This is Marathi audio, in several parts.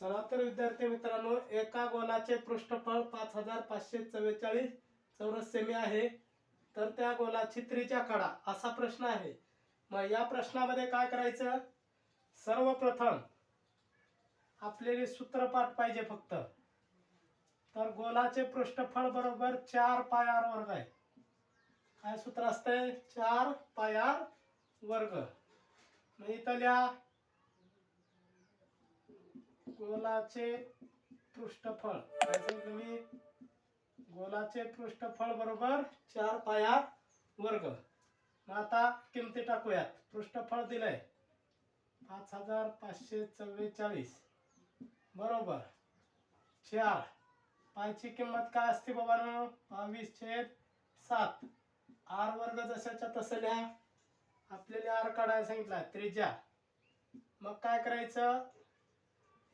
चला तर विद्यार्थी मित्रांनो एका गोलाचे पृष्ठफळ पाच हजार पाचशे चव्वेचाळीस चौरस सेमी आहे. तर त्या गोलाची त्रिज्या काढा असा प्रश्न आहे. मग या प्रश्नामध्ये काय करायचं? सर्वप्रथम आपल्याला सूत्रपाठ पाहिजे फक्त. तर गोलाचे पृष्ठफळ बरोबर चार पाय आर वर्ग आहे. काय सूत्र असतंय? चार पाय आर वर्ग. मग इथल्या गोलाचे पृष्ठफळ. काय सांगितलं मी गोलाचे पृष्ठफळ बरोबर चार पाया वर्ग. मग आता किमती टाकूयात. पृष्ठफळ दिलंय पाच हजार पाचशे चव्वेचाळीस. बरोबर. चार. पायची किंमत काय असते बाबांनो? बावीस छेद सात. आर वर्ग जशाच्या तसं लिहा आपल्याला आर काढायला सांगितला त्रिज्या. मग काय करायचं?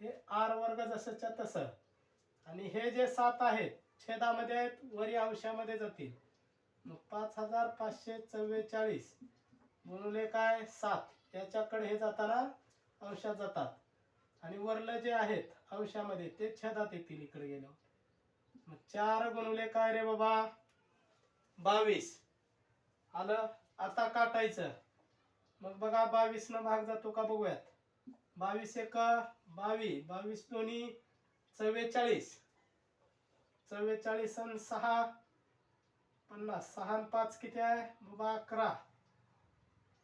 हे आर वर्ग जसंच्या तसं. आणि हे जे सात आहेत छेदामध्ये आहेत वरी अंशामध्ये जातील. मग पाच हजार पाचशे चव्वेचाळीस गुणुले काय? सात. याच्याकडे हे जाताना अंशात जातात. आणि वरलं जे आहेत अंशामध्ये ते छेदात येतील इकडे गेलो मग चार गुणुले काय रे बाबा? बावीस. आलं? आता काटायचं. मग बघा बावीसनं भाग जातो का बघूयात. बावीस एका बावीस बावीस दोन्ही चव्वेचाळीस. चव्वेचाळीस आणि सहा पन्नास. सहा आणि पाच किती आहे? बाबा अकरा.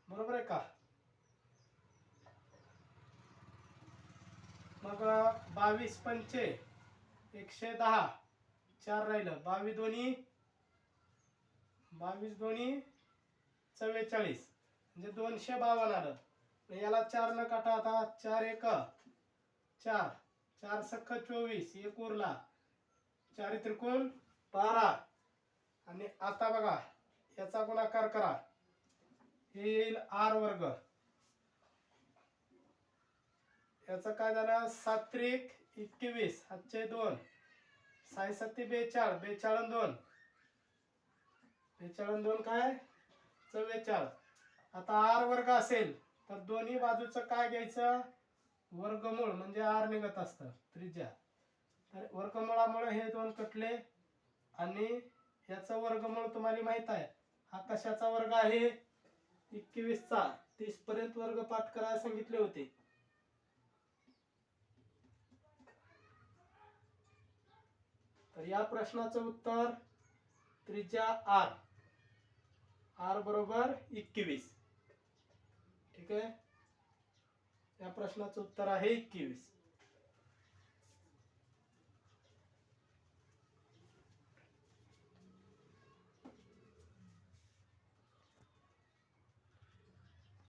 बरोबर आहे का? मग बावीस पंचे एकशे दहा. चार राहिलं. बावीस दोन्ही बावीस दोन्ही चव्वेचाळीस. म्हणजे दोनशे बावन्न आलं. याला चार न काटा आता चार एक. चार. चार सख्ख चोवीस. एक उरला. चारी त्रिकोण बारा. आणि आता बघा याचा गुणाकार करा. हे येईल आर वर्ग. याचं काय झालं? सात त्रिक एकवीस. हातचे दोन. साई सत्ती बेचाळ बेचाळ दोन. बेचाळ दोन काय? चव्वेचाळ. आता आर वर्ग असेल. तर दोन्ही बाजूचं काय घ्यायचं? वर्गमूळ म्हणजे आर निघत असतं त्रिज्या. तर वर्गमुळामुळे हे दोन कटले आणि याचं वर्गमूळ तुम्हाला माहीत आहे. हा कशाचा वर्ग आहे? एकवीसचा. तीस पर्यंत वर्ग पाठ करायला सांगितले होते. तर या प्रश्नाचं उत्तर त्रिज्या आर. आर बरोबर एकवीस. ठीक आहे? या प्रश्नाचं उत्तर आहे एकवीस.